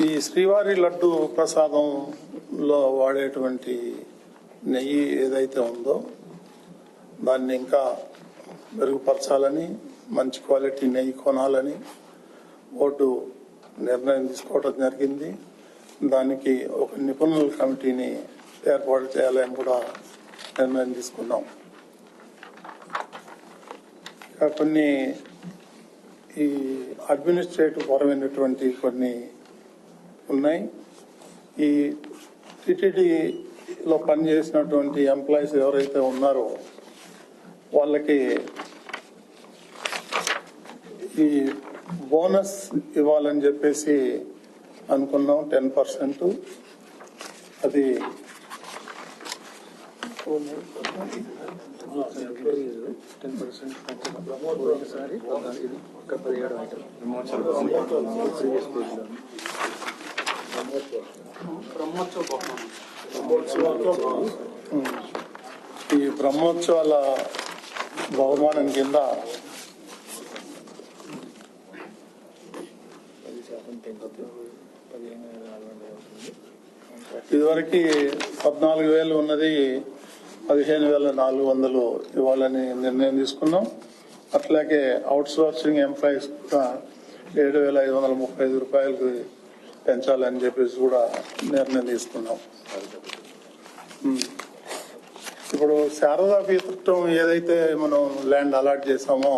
ఈ శ్రీవారి లడ్డు ప్రసాదంలో వాడేటువంటి నెయ్యి ఏదైతే ఉందో దాన్ని ఇంకా మెరుగుపరచాలని మంచి క్వాలిటీ నెయ్యి కొనాలని బోర్డు నిర్ణయం తీసుకోవడం జరిగింది. దానికి ఒక నిపుణుల కమిటీని ఏర్పాటు చేయాలని కూడా నిర్ణయం తీసుకున్నాం. కొన్ని ఈ అడ్మినిస్ట్రేటివ్ పరమైనటువంటి కొన్ని ఉన్నాయి. ఈ టిటిడిలో పనిచేసినటువంటి ఎంప్లాయీస్ ఎవరైతే ఉన్నారో వాళ్ళకి ఈ బోనస్ ఇవ్వాలని చెప్పేసి అనుకున్నాం టెన్ పర్సెంట్. అది టెన్ పర్సెంట్ ఒకసారి ఈ బ్రహ్మోత్సవాల బహుమానం కింద ఇదివరకు పద్నాలుగు వేలు ఉన్నది పదిహేను వేల నాలుగు వందలు ఇవ్వాలని నిర్ణయం తీసుకున్నాం. అట్లాగే అవుట్ సోర్సింగ్ ఎంప్లాయీస్ ఏడు వేల ఐదు వందల ముప్పై ఐదు రూపాయలకి పెంచాలని చెప్పేసి కూడా నిర్ణయం తీసుకున్నాం. ఇప్పుడు శారదా పీఠం ఏదైతే మనం ల్యాండ్ అలాట్ చేసామో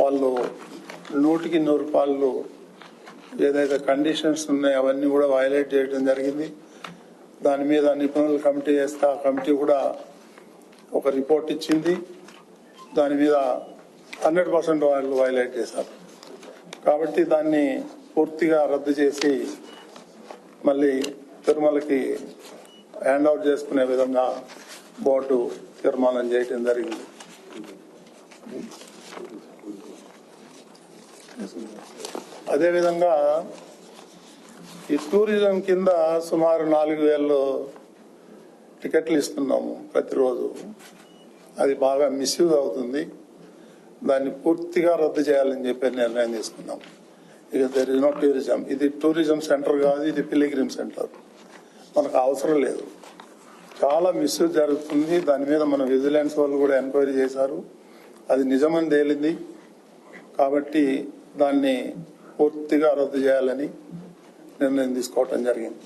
వాళ్ళు నూటికి నూరు రూపాయలు ఏదైతే కండిషన్స్ ఉన్నాయో అవన్నీ కూడా వైలేట్ చేయడం జరిగింది. దాని మీద నిపుణుల కమిటీ వేస్తే ఆ కమిటీ కూడా ఒక రిపోర్ట్ ఇచ్చింది. దాని మీద హండ్రెడ్ పర్సెంట్ వాళ్ళు వైలేట్ చేశారు. కాబట్టి దాన్ని పూర్తిగా రద్దు చేసి మళ్ళీ తిరుమలకి హ్యాండ్ అవుట్ చేసుకునే విధంగా బోర్డు తీర్మానం చేయటం జరిగింది. అదేవిధంగా ఈ టూరిజం కింద సుమారు నాలుగు వేలు టికెట్లు ఇస్తున్నాము ప్రతిరోజు. అది బాగా మిస్యూజ్ అవుతుంది. దాన్ని పూర్తిగా రద్దు చేయాలని చెప్పి నిర్ణయం తీసుకున్నాం ఇక దర్ ఇస్ నాట్ టూరిజం ఇది టూరిజం సెంటర్ కాదు ఇది పిలిగ్రిమ్ సెంటర్ మనకు అవసరం లేదు. చాలా మిస్యూజ్ జరుగుతుంది. దాని మీద మన విజిలెన్స్ వాళ్ళు కూడా ఎంక్వైరీ చేశారు. అది నిజమని తేలింది. కాబట్టి దాన్ని పూర్తిగా రద్దు చేయాలని నిర్ణయం తీసుకోవటం జరిగింది.